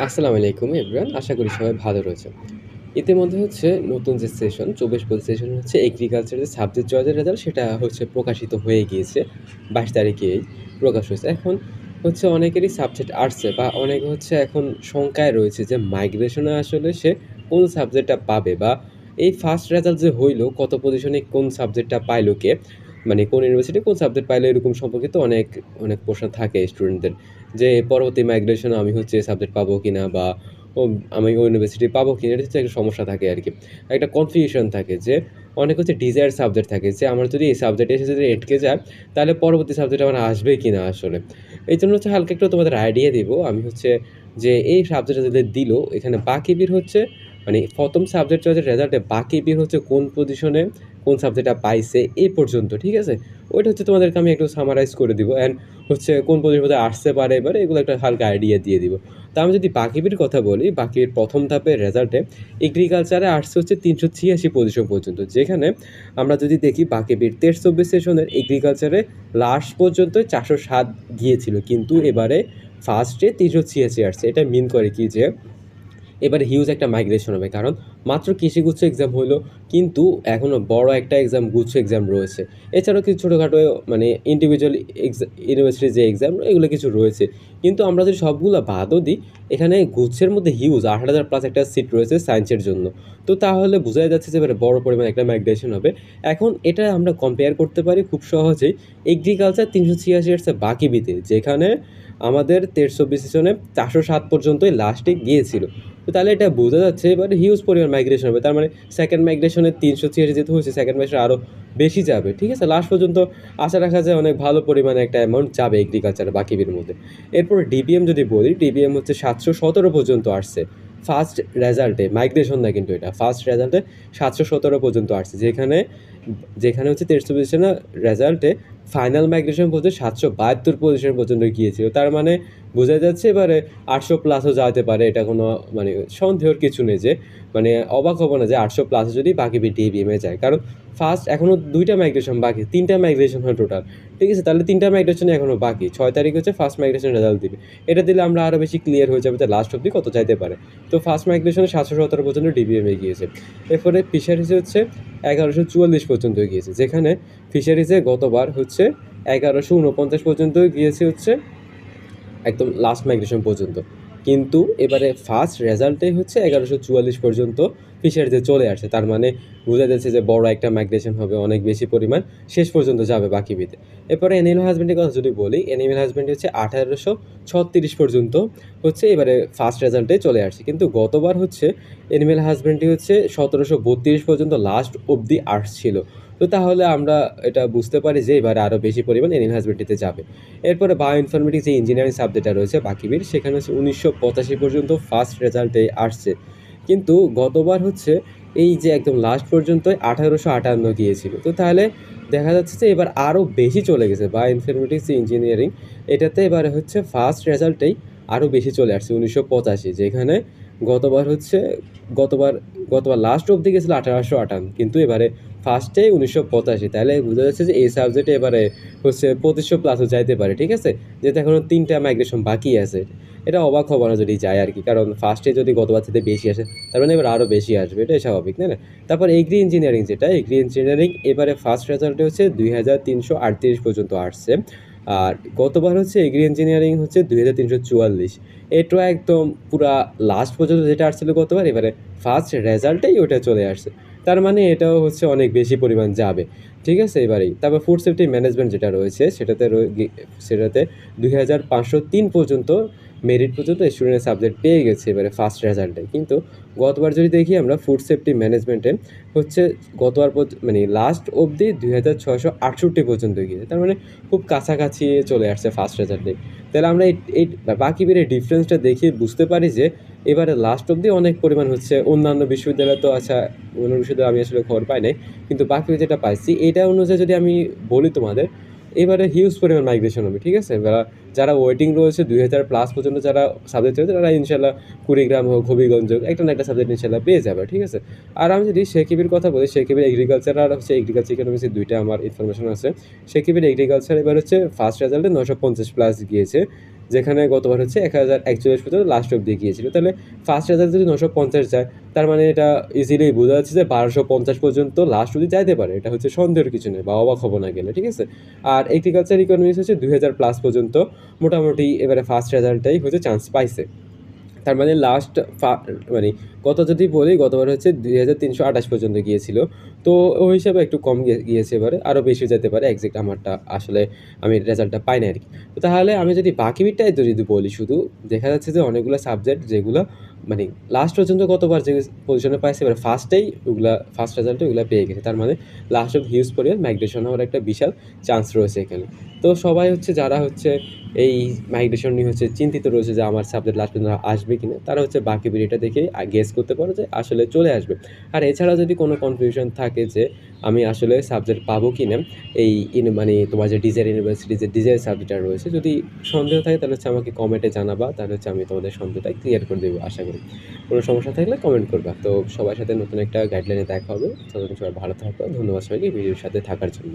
আসসালামু আলাইকুম এভরিওয়ান আশা করি সবাই ভালো রয়েছে। ইতিমধ্যে হচ্ছে নতুন যে সেশন চব্বিশ পঁচিশ সেশন হচ্ছে এগ্রিকালচারের সাবজেক্ট চয়েসের রেজাল্ট সেটা হচ্ছে প্রকাশিত হয়ে গিয়েছে বাইশ তারিখেই প্রকাশ হয়েছে। এখন হচ্ছে অনেকেরই সাবজেক্ট আসছে বা অনেকে হচ্ছে এখন শঙ্কায় রয়েছে যে মাইগ্রেশনে আসলে সে কোন সাবজেক্টটা পাবে বা এই ফার্স্ট রেজাল্ট যে হইল, কত পজিশনে কোন সাবজেক্টটা পাইলো কে? মানে কোন ইউনিভার্সিটি কোন সাবজেক্ট পাইলে এরকম সম্পর্কিত অনেক অনেক প্রশ্ন থাকে স্টুডেন্টদের যে পরবর্তী মাইগ্রেশনে আমি হচ্ছে সাবজেক্ট পাবো কি না বা আমি ওই ইউনিভার্সিটি পাবো কি না এটা হচ্ছে একটা সমস্যা থাকে আর কি একটা কনফিউশন থাকে যে অনেক হচ্ছে ডিজায়ার সাবজেক্ট থাকে যে আমার যদি এই সাবজেক্টে এসে যদি এটকে যায়, তাহলে পরবর্তী সাবজেক্ট আমার আসবে কি না আসলে। এই জন্য হচ্ছে হালকা একটু তোমাদের আইডিয়া দিব। আমি হচ্ছে যে এই সাবজেক্টটা যদি দিল, এখানে বাকি বের হচ্ছে মানে প্রথম সাবজেক্ট চয়েসের রেজাল্টে বাকি বের হচ্ছে কোন পজিশনে কোন সাবজেক্টটা পাইছে এই পর্যন্ত, ঠিক আছে? ওইটা হচ্ছে তোমাদেরকে আমি একটু সামারাইজ করে দিব অ্যান্ড হচ্ছে কোন পজিশনে আসতে পারে এবার এগুলো একটা হালকা আইডিয়া দিয়ে দিব। তা আমি যদি বাকিবির কথা বলি, বাকির প্রথম ধাপের রেজাল্টে এগ্রিকালচারে আসছে হচ্ছে তিনশো ছিয়াশি পজিশন পর্যন্ত, যেখানে আমরা যদি দেখি বাকিবির তেইশ চব্বিশ সেশনের এগ্রিকালচারে লাস্ট পর্যন্ত চারশো সাত গিয়েছিল, কিন্তু এবারে ফার্স্টে তিনশো ছিয়াশি আসছে। এটা মিন করে কি যে এবারে হিউজ একটা মাইগ্রেশন হবে। কারণ মাত্র কৃষিগুচ্ছ এক্সাম হলো কিন্তু এখনও বড় একটা এক্সাম গুচ্ছ এক্সাম রয়েছে। এছাড়াও কিছু ছোটোখাটো মানে ইন্ডিভিজুয়াল এক্সাম ইউনিভার্সিটির যে এক্সাম এগুলো কিছু রয়েছে। কিন্তু আমরা যদি সবগুলো বাদও দিই, এখানে গুচ্ছের মধ্যে হিউজ আট হাজার প্লাস একটা সিট রয়েছে সায়েন্সের জন্য। তো তাহলে বোঝাই যাচ্ছে যে এবারে বড় পরিমাণে একটা মাইগ্রেশন হবে। এখন এটা আমরা কম্পেয়ার করতে পারি খুব সহজেই। এগ্রিকালচার তিনশো ছিয়াশি আসছে বাকি বিতে, যেখানে আমাদের তেরোশো বিশেষণে চারশো সাত পর্যন্তই লাস্টে গিয়েছিল। তো তাহলে এটা বোঝা যাচ্ছে এবার হিউজ পরিমাণ মাইগ্রেশন হবে। তার মানে সেকেন্ড মাইগ্রেশনে তিনশো ছিয়াশি যেতে হয়েছে সেকেন্ড ম্যাচে আরও বেশি যাবে, ঠিক আছে? লাস্ট পর্যন্ত আশা রাখা যায় অনেক ভালো পরিমাণে একটা অ্যামাউন্ট যাবে এগ্রিকালচার বাকিবির মধ্যে এরপর ডিবিএম যদি বলি ডিবিএম হচ্ছে সাতশো সতেরো পর্যন্ত আসছে। ফার্স্ট রেজাল্টে মাইগ্রেশন না কিন্তু এটা ফার্স্ট রেজাল্টে সাতশো সতেরো পর্যন্ত আসছে। যেখানে যেখানে হচ্ছে তেরোশো পজিশনের রেজাল্টে ফাইনাল মাইগ্রেশন পর্যন্ত সাতশো বাহাত্তর পজিশন পর্যন্ত গিয়েছিল। তার মানে বোঝা যাচ্ছে এবারে আটশো প্লাসও যাতে পারে, এটা কোনো মানে সন্দেহর কিছু নেই যে মানে অবাক হব না যে আটশো প্লাসে যদি বাকি ডিবিএমে যায়। কারণ ফার্স্ট এখনও দুইটা মাইগ্রেশন বাকি, তিনটা মাইগ্রেশন হয় টোটাল ঠিক আছে, তাহলে তিনটা মাইগ্রেশন এখনও বাকি। ছয় তারিখ হচ্ছে ফার্স্ট মাইগ্রেশন রেজাল্ট দিবে। এটা দিলে আমরা আরও বেশি ক্লিয়ার হয়ে যাবে যে লাস্ট অব্দি কত চাইতে পারে। তো ফার্স্ট মাইগ্রেশনে সাতশো সতেরো পর্যন্ত ডিবিএমে গিয়েছে। এরপরে ফিশারিজে হচ্ছে এগারোশো চুয়াল্লিশ পর্যন্ত গিয়েছে, যেখানে ফিশারিজে গতবার হচ্ছে এগারোশো উনপঞ্চাশ পর্যন্ত গিয়েছে হচ্ছে একদম লাস্ট মাইগ্রেশন পর্যন্ত। কিন্তু এবারে ফার্স্ট রেজাল্টে হচ্ছে এগারোশো চুয়াল্লিশ পর্যন্ত ফিশারিতে চলে আসে তার মানে বোঝা যাচ্ছে যে বড় একটা মাইগ্রেশন হবে, অনেক বেশি পরিমাণ শেষ পর্যন্ত যাবে বাকি বিতে। এরপরে অ্যানিমেল হাজব্যান্ডের কথা যদি বলি অ্যানিমেল হাজবেন্ড হচ্ছে আঠারোশো ছত্রিশ পর্যন্ত হচ্ছে এবারে ফার্স্ট রেজাল্টে চলে আসছে। কিন্তু গতবার হচ্ছে অ্যানিমেল হাজবেন্ডটি হচ্ছে সতেরোশো বত্রিশ পর্যন্ত লাস্ট অবধি আসছিল। তো তাহলে আমরা এটা বুঝতে পারি যে এবারে আরও বেশি পরিমাণ এনিমেল হাজবেন্ডিতে যাবে। এরপরে বায়ো ইনফরমেটিক্স যে ইঞ্জিনিয়ারিং সাবজেক্টটা রয়েছে বাকিবির, সেখানে হচ্ছে উনিশশো পঁচাশি পর্যন্ত ফার্স্ট রেজাল্টে আসছে। কিন্তু গতবার হচ্ছে এই যে একদম লাস্ট পর্যন্ত আঠারোশো আটান্ন গিয়েছিল। তো তাহলে দেখা যাচ্ছে যে এবার আরও বেশি চলে গেছে বা ইনফরমেটিক্স ইঞ্জিনিয়ারিং এটাতে এবারে হচ্ছে ফার্স্ট রেজাল্টেই আরও বেশি চলে আসছে, উনিশশো পঁচাশি, যেখানে গতবার হচ্ছে গতবার গতবার লাস্ট অবধি গেছিল আঠারোশো আটান্ন, কিন্তু এবারে ফার্স্টে উনিশশো পঁচাশি, তাহলে বোঝা যাচ্ছে যে এই সাবজেক্টে এবারে হচ্ছে পঁচিশশো প্লাসও যাইতে পারে, ঠিক আছে? যেহেতু এখনও তিনটা মাইগ্রেশন বাকি আছে, এটা অবাক হব না যদি যায় আর কি কারণ ফার্স্টে যদি গতবার থেকে বেশি আসে, তার মানে এবার আরও বেশি আসবে, এটাই স্বাভাবিক, তাই না? তারপর এগ্রি ইঞ্জিনিয়ারিং যেটা এগ্রি ইঞ্জিনিয়ারিং এবারে ফার্স্ট রেজাল্টে হচ্ছে দুই হাজার তিনশো আটত্রিশ পর্যন্ত আসছে, আর গতবার হচ্ছে এগ্রি ইঞ্জিনিয়ারিং হচ্ছে দুই হাজার তিনশো চুয়াল্লিশ, এটা একদম পুরা লাস্ট পর্যন্ত যেটা আসছিল গতবার, এবারে ফার্স্ট রেজাল্টেই ওটা চলে আসছে। তার মানে এটাও হচ্ছে অনেক বেশি পরিমাণ যাবে। ঠিক আছে? এবারেই। তারপর ফুড সেফটি ম্যানেজমেন্ট যেটা রয়েছে, সেটাতে সেটাতে দুই হাজার পাঁচশো তিন পর্যন্ত মেরিট পর্যন্ত স্টুডেন্টের সাবজেক্ট পেয়ে গেছে এবারে ফার্স্ট রেজাল্টে কিন্তু গতবার যদি দেখি আমরা ফুড সেফটি ম্যানেজমেন্টে হচ্ছে গতবার মানে লাস্ট অবধি দুই হাজার ছশো আটষট্টি পর্যন্ত গিয়েছে তার মানে খুব কাছাকাছি চলে আসছে ফার্স্ট রেজাল্টে তাহলে আমরা এই বাকি বেড়ে ডিফারেন্সটা দেখে বুঝতে পারি যে এবারে লাস্ট অবধি অনেক পরিমাণ হচ্ছে, অন্যান্য বিশ্ববিদ্যালয় তো আচ্ছা অন্য বিশ্ববিদ্যালয় আমি আসলে খবর পাই নাই, কিন্তু বাকি যেটা পাইছি, এটা অনুযায়ী যদি আমি বলি তোমাদের, এবারে হিউজ পরিমাণ মাইগ্রেশন হবে, ঠিক আছে? এবার যারা ওয়েটিং রয়েছে, দুই হাজার প্লাস পর্যন্ত যারা সাবজেক্ট রয়েছে, তারা ইনশাল্লাহ কুড়িগ্রাম হোক, হবিগঞ্জ হোক, একটা না একটা সাবজেক্ট ইনশাল্লাহ পেয়ে যাবে, ঠিক আছে? আর আমি যদি শেকিবির কথা বলি শেকিবির এগ্রিকালচার আর হচ্ছে এগ্রিকালচার ইকোনমিক্সের দুইটা আমার ইনফরমেশন আছে। শেকিবির এগ্রিকালচার এবার হচ্ছে ফার্স্ট রেজাল্টে নশো পঞ্চাশ প্লাস গিয়েছে। যেখানে গতবার হচ্ছে এক হাজার একচল্লিশ পর্যন্ত লাস্ট অব্দি গিয়েছিল তাহলে ফার্স্ট হাজার যদি নশো পঞ্চাশ যায়, তার মানে এটা ইজিলি বোঝা যাচ্ছে যে বারোশো পঞ্চাশ পর্যন্ত লাস্ট অব্দি যাইতে পারে। এটা হচ্ছে সন্দেহের কিছু নেই, বা অবাক হব না গেলে, ঠিক আছে? আর এগ্রিকালচার ইকোনমিক্স হচ্ছে দুই হাজার প্লাস পর্যন্ত মোটামুটি এবারে ফার্স্ট রেজাল্টটাই হচ্ছে চান্স পাইছে। তার মানে লাস্ট মানে গত যদি বলি, গতবার হচ্ছে দুই হাজার তিনশো আঠাশ পর্যন্ত গিয়েছিল। তো ওই হিসাবে একটু কম গিয়েছে এবারে। আরও বেশি যেতে পারে এক্সাক্ট আমারটা আসলে আমি রেজাল্টটা পাই না আর কি। তো তাহলে আমি যদি বাকি মিটটাই যদি বলি শুধু, দেখা যাচ্ছে যে অনেকগুলো সাবজেক্ট যেগুলো মানে লাস্ট পর্যন্ত কতবার যে পজিশনে পাইছে, এবার ফার্স্টেই ওগুলা ফার্স্ট রেজাল্টে ওগুলো পেয়ে গেছে। তার মানে লাস্ট অফ হিউজ পরিমাণ মাইগ্রেশন হওয়ার একটা বিশাল চান্স রয়েছে এখানে। তো সবাই হচ্ছে, যারা হচ্ছে এই মাইগ্রেশন নিয়ে হচ্ছে চিন্তিত রয়েছে যে আমার সাবজেক্ট লাস্ট পর্যন্ত আসবে কিনা, তারা হচ্ছে বাকি ভিডিওটা দেখে গেস করতে পারো যে আসলে চলে আসবে। আর এছাড়া যদি কোনো কনফিউশন থাকে যে আমি আসলে সাবজেক্ট পাবো কি না এই মানে তোমার যে ডিজাইন ইউনিভার্সিটি যে ডিজাইন সাবজেক্টটা রয়েছে, যদি সন্দেহ থাকে তাহলে হচ্ছে আমাকে কমেন্টে জানাবা, তাহলে হচ্ছে আমি তোমাদের সন্দেহটা ক্লিয়ার করে দেবো, আশা করি। কোনো সমস্যা থাকলে কমেন্ট করবা। তো সবার সাথে নতুন একটা গাইডলাইনে দেখা হবে। ততদিন সবাই ভালো থাকবে ধন্যবাদ সবাইকে ভিডিওর সাথে থাকার জন্য।